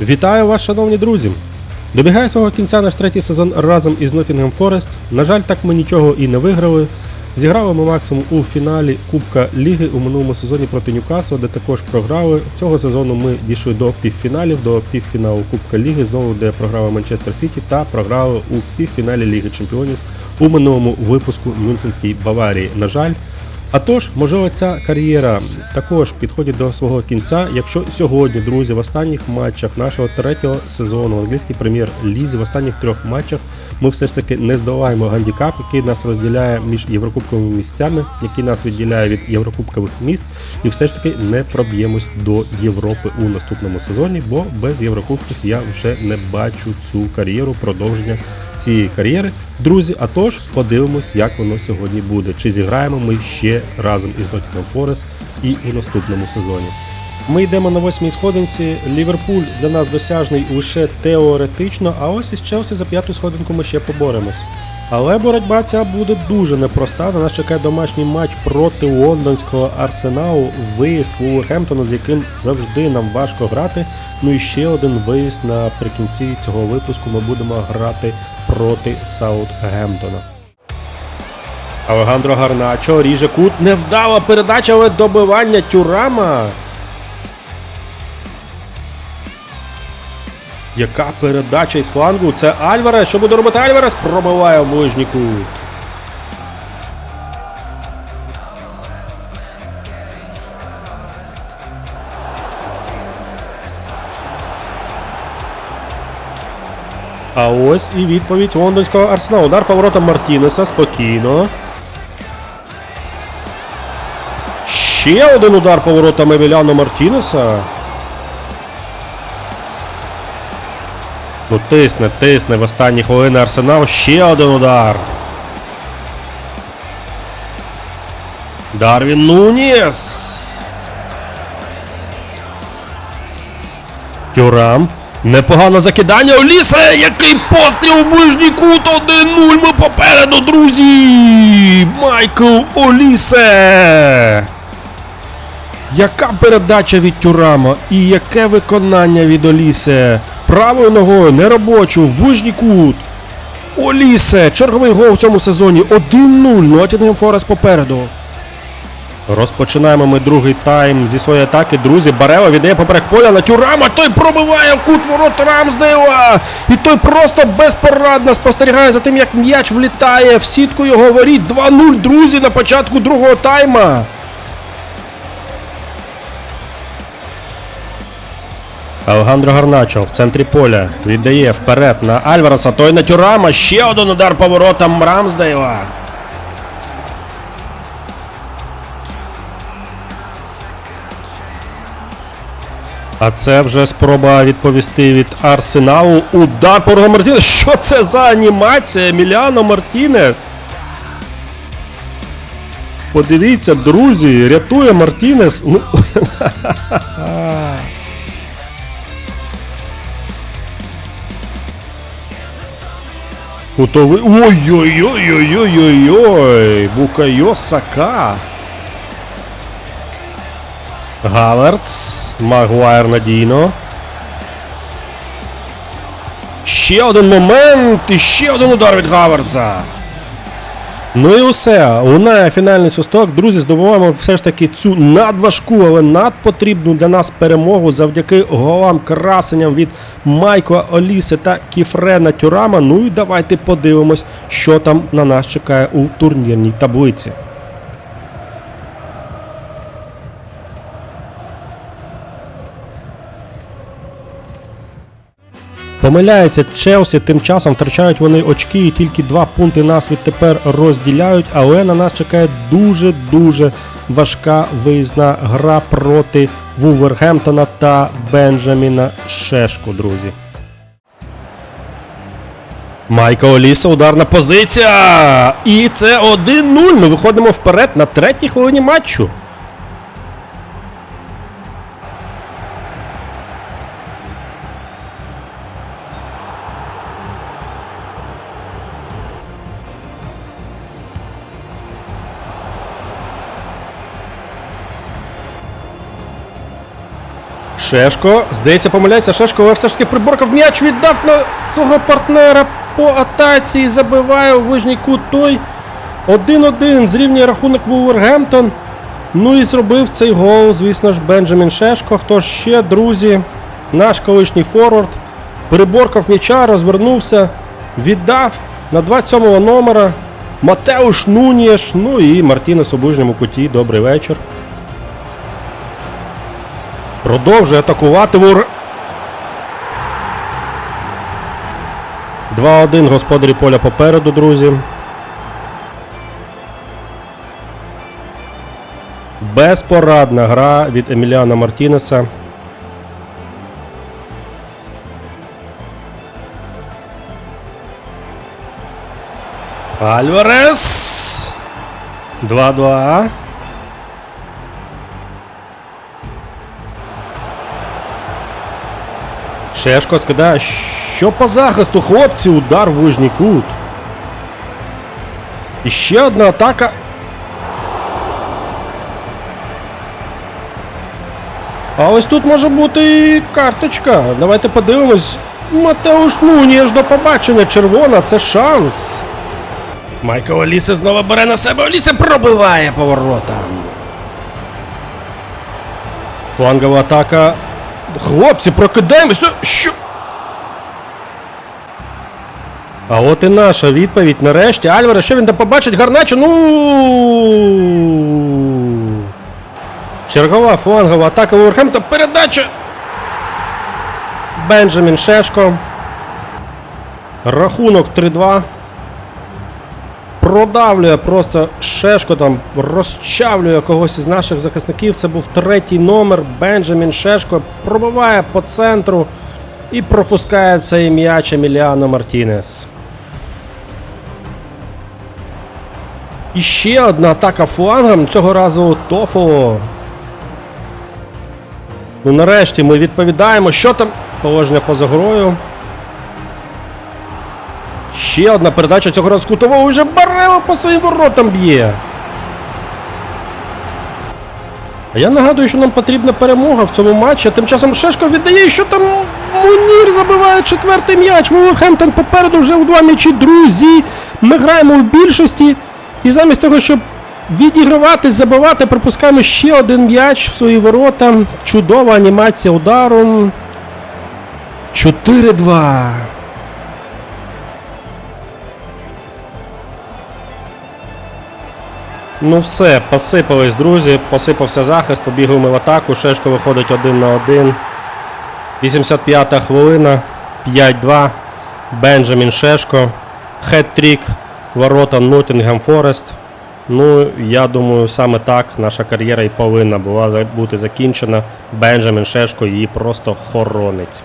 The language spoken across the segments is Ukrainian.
Вітаю вас, шановні друзі! Добігає свого кінця наш третій сезон разом із Nottingham Forest. На жаль, так ми нічого і не виграли. Зіграли ми максимум у фіналі Кубка Ліги у минулому сезоні проти Ньюкасла, де також програли. Цього сезону ми дійшли до півфіналів, до півфіналу Кубка Ліги, знову де програли Манчестер Сіті та програли у півфіналі Ліги Чемпіонів у минулому випуску Мюнхенській Баварії. На жаль, а тож, можливо, ця кар'єра також підходить до свого кінця, якщо сьогодні, друзі, в останніх матчах нашого третього сезону англійській прем'єр-лізі, в останніх трьох матчах ми все ж таки не здолаємо гандікап, який нас розділяє між єврокубковими місцями, який нас відділяє від єврокубкових міст, і все ж таки не проб'ємось до Європи у наступному сезоні, бо без єврокубків я вже не бачу цю кар'єру продовження цієї кар'єри. Друзі, а тож подивимось, як воно сьогодні буде. Чи зіграємо ми ще разом із Nottingham Forest і у наступному сезоні. Ми йдемо на восьмій сходинці. Ліверпуль для нас досяжний лише теоретично, а ось із Челсі за п'яту сходинку ми ще поборемось. Але боротьба ця буде дуже непроста. На нас чекає домашній матч проти лондонського арсеналу, виїзд Вулверхемптона, з яким завжди нам важко грати. Ну і ще один виїзд наприкінці цього випуску ми будемо грати проти Саутгемптона. Алегандро Гарначо ріже кут. Невдала передача, але добивання Тюрама. Яка передача із флангу? Це Альварес. Що буде робити Альварес? Пробиває в ближній кут. А ось і відповідь лондонського арсеналу. Удар поворотом Мартінеса спокійно. Ще один удар поворотом Еміліано Мартінеса. Ну тисне, тисне в останні хвилини Арсенал. Ще один удар. Дарвін Нуніс. Тюрам. Непогано закидання. Олісе! Який постріл у ближній кут! 1-0. Ми попереду, друзі! Майкл Олісе! Яка передача від Тюрама і яке виконання від Олісе? Правою ногою, неробочу, в ближній кут. Олісе, черговий гол в цьому сезоні. 1-0. Нотінгем Форест попереду. Розпочинаємо ми другий тайм зі своєї атаки. Друзі, Барева віддає поперек поля на Тюрама. Той пробиває в кут ворот Рамсдейла. І той просто безпорадно спостерігає за тим, як м'яч влітає в сітку його воріт. 2-0, друзі, на початку другого тайма. Алгандро Гарначо в центрі поля віддає вперед на Альвареса. Той на Тюрама. Ще один удар поворотом Рамсдейла. А це вже спроба відповісти від Арсеналу. Удар по Мартінес. Що це за анімація? Еміліано Мартінес. Подивіться, друзі, рятує Мартінес. Ну, Кутовий. Ой-ой-ой-ой-ой-ой-ой! Букайо Сака. Гаверц. Магуайр надійно. Ще один момент. І ще один удар від Гаверца. Ну і усе. Лунає фінальний свисток. Друзі, здобуваємо все ж таки цю надважку, але надпотрібну для нас перемогу завдяки голам красенням від Майкла Оліси та Кіфрена Тюрама. Ну і давайте подивимось, що там на нас чекає у турнірній таблиці. Помиляється Челсі, тим часом втрачають вони очки і тільки два пункти нас відтепер розділяють, але на нас чекає дуже-дуже важка виїзна гра проти Вулвергемптона та Бенджаміна Шешку, друзі. Майка Оліса, ударна позиція! І це 1-0. Ми виходимо вперед на третій хвилині матчу. Шешко, здається, помиляється Шешко, але все ж таки приборкав м'яч, віддав на свого партнера по атаці і забиває у вижній кут той. 1-1 зрівнює рахунок Вулвергемптон. Ну і зробив цей гол, звісно ж, Бенджамін Шешко. Хто ще, друзі, наш колишній форвард. Приборкав м'яча, розвернувся, віддав на 27-го номера. Матеуш Нунієш, ну і Мартінес у ближньому куті. Добрий вечір. Продовжує атакувати Вур. 2-1 господарі поля попереду, друзі. Безпорадна гра від Еміліана Мартінеса. Альварес! 2-2. Шешко скидає. Що по захисту, хлопці, удар в вижній кут. І ще одна атака. А ось тут може бути і карточка. Давайте подивимось. Матеуш Нунієш до побачення. Червона, це шанс. Майкл Олісе знову бере на себе. Олісе пробиває поворотом. Флангова атака. Хлопці, прокидаємось. Ну, Що? А от і наша відповідь нарешті. Альварес, що він там побачить? Гарначо. Ну. Чергова флангова атака Вулверхемптон. Передача. Бенджамін Шешко. Рахунок 3-2. Продавлює просто Шешко там розчавлює когось із наших захисників. Це був третій номер. Бенджамін Шешко пробиває по центру і пропускає цей м'яч Еміліано Мартінес. І ще одна атака флангом. Цього разу Тофо. Ну нарешті ми відповідаємо, що там положення поза грою. Ще одна передача цього разу кутового вже Барело по своїм воротам б'є. Я нагадую, що нам потрібна перемога в цьому матчі. Тим часом Шешко віддає, що там Мунір забиває четвертий м'яч. Вулверхемптон попереду вже у два м'ячі. Друзі. Ми граємо в більшості. І замість того, щоб відігравати, забивати, пропускаємо ще один м'яч в свої ворота. Чудова анімація удару. 4-2. Ну все, посипались, друзі. Посипався захист, побігли ми в атаку. Шешко виходить один на один. 85-та хвилина. 5-2. Бенджамін Шешко. Хет-трік. Ворота Ноттінгем Форест. Ну, я думаю, саме так наша кар'єра і повинна була бути закінчена. Бенджамін Шешко її просто хоронить.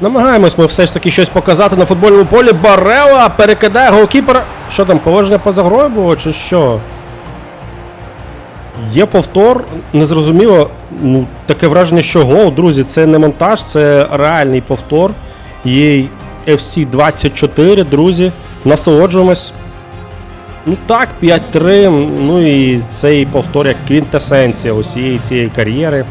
Намагаємось ми все ж таки щось показати на футбольному полі. Барела перекидає голкіпера. Що там, положення поза грою було чи що? Є повтор, незрозуміло. Ну, таке враження, що гол, друзі, це не монтаж, це реальний повтор. Є FC 24, друзі. Насолоджуємось. Ну так, 5-3. Ну і цей повтор як квінтесенція усієї цієї кар'єри.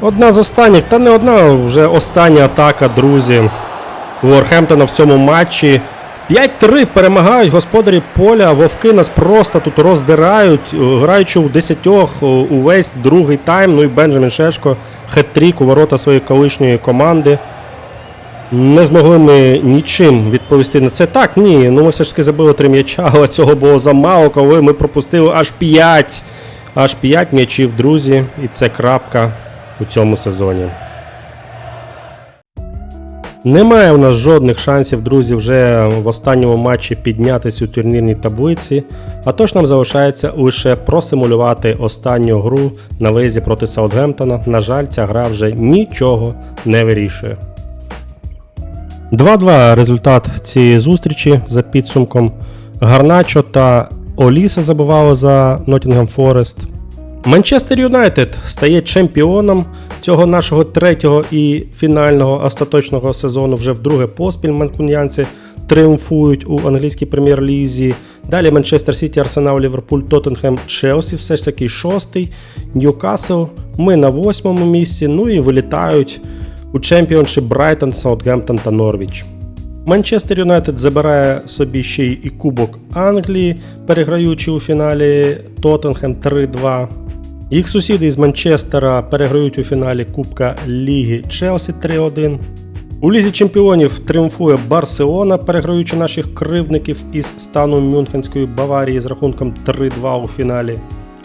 Одна з останніх, та не одна, вже остання атака, друзі. Уорхемптона в цьому матчі. 5-3 перемагають господарі поля. Вовки нас просто тут роздирають, е, граючи у 10 е, увесь другий тайм. Ну і Бенджамін Шешко хет-трік у ворота своєї колишньої команди. Не змогли ми нічим відповісти на це. Так, ні. Ну ми все ж таки забили три м'яча, але цього було замало, коли ми пропустили аж 5. Аж 5 м'ячів, друзі. І це крапка у цьому сезоні. Немає у нас жодних шансів, друзі, вже в останньому матчі піднятися у турнірній таблиці. А тож нам залишається лише просимулювати останню гру на виїзді проти Саутгемптона. На жаль, ця гра вже нічого не вирішує. 2-2 результат цієї зустрічі за підсумком. Гарначо та Оліса забивали за Ноттінгем Форест. Манчестер Юнайтед стає чемпіоном цього нашого третього і фінального остаточного сезону. Вже вдруге поспіль манкунянці тріумфують у англійській прем'єр-лізі. Далі Манчестер Сіті, Арсенал, Ліверпуль, Тоттенхем, Челсі, все ж таки шостий, Ньюкасл. Ми на восьмому місці. Ну і вилітають у чемпіоншип Брайтон, Саутгемптон та Норвіч. Манчестер Юнайтед забирає собі ще й і Кубок Англії, переграючи у фіналі Тоттенхем 3-2. Їх сусіди із Манчестера переграють у фіналі Кубка Ліги Челсі 3-1. У Лізі Чемпіонів тріумфує Барселона, переграючи наших кривдників із стану Мюнхенської Баварії з рахунком 3-2 у фіналі.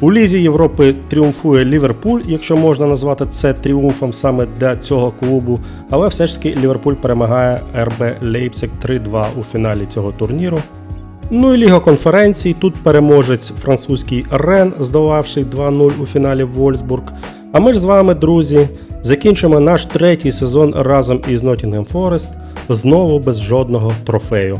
У Лізі Європи тріумфує Ліверпуль, якщо можна назвати це тріумфом саме для цього клубу. Але все ж таки Ліверпуль перемагає РБ Лейпциг 3-2 у фіналі цього турніру. Ну і Ліга конференцій. Тут переможець французький Рен, здолавши 2-0 у фіналі Вольсбург. А ми ж з вами, друзі, закінчимо наш третій сезон разом із Nottingham Forest знову без жодного трофею.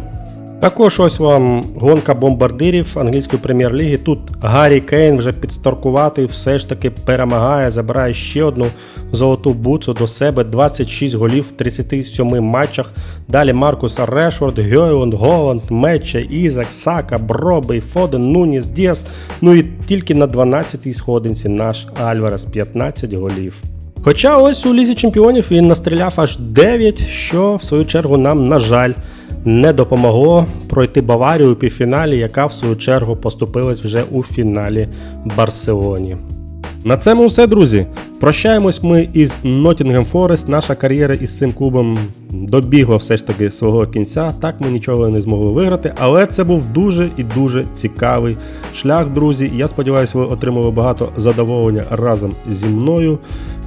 Також ось вам гонка бомбардирів англійської прем'єр-ліги. Тут Гаррі Кейн вже підстаркуватий, все ж таки перемагає, забирає ще одну золоту буцу до себе, 26 голів в 37 матчах. Далі Маркус Решфорд, Гьойланд, Голланд, Меча, Ізак, Сака, Бробий, Фоден, Нуніс, Діас. Ну і тільки на 12-й сходинці наш Альварес 15 голів. Хоча ось у Лізі Чемпіонів він настріляв аж 9, що в свою чергу нам, на жаль, не допомогло пройти Баварію у півфіналі, яка в свою чергу поступилась вже у фіналі Барселоні. На цьому все, друзі. Прощаємось ми із Nottingham Forest. Наша кар'єра із цим клубом добігла все ж таки свого кінця. Так ми нічого не змогли виграти, але це був дуже і дуже цікавий шлях, друзі. Я сподіваюся, ви отримали багато задоволення разом зі мною.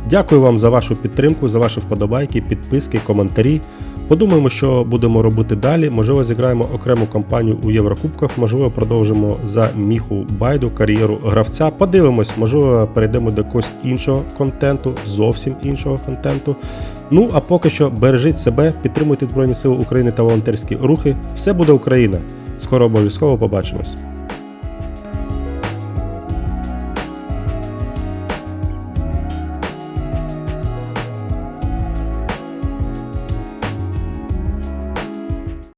Дякую вам за вашу підтримку, за ваші вподобайки, підписки, коментарі. Подумаємо, що будемо робити далі. Можливо, зіграємо окрему кампанію у Єврокубках, можливо, продовжимо за міху байду кар'єру гравця. Подивимось, можливо, перейдемо до якогось іншого контенту, зовсім іншого контенту. Ну а поки що бережіть себе, підтримуйте Збройні Сили України та волонтерські рухи. Все буде Україна! Скоро обов'язково побачимось.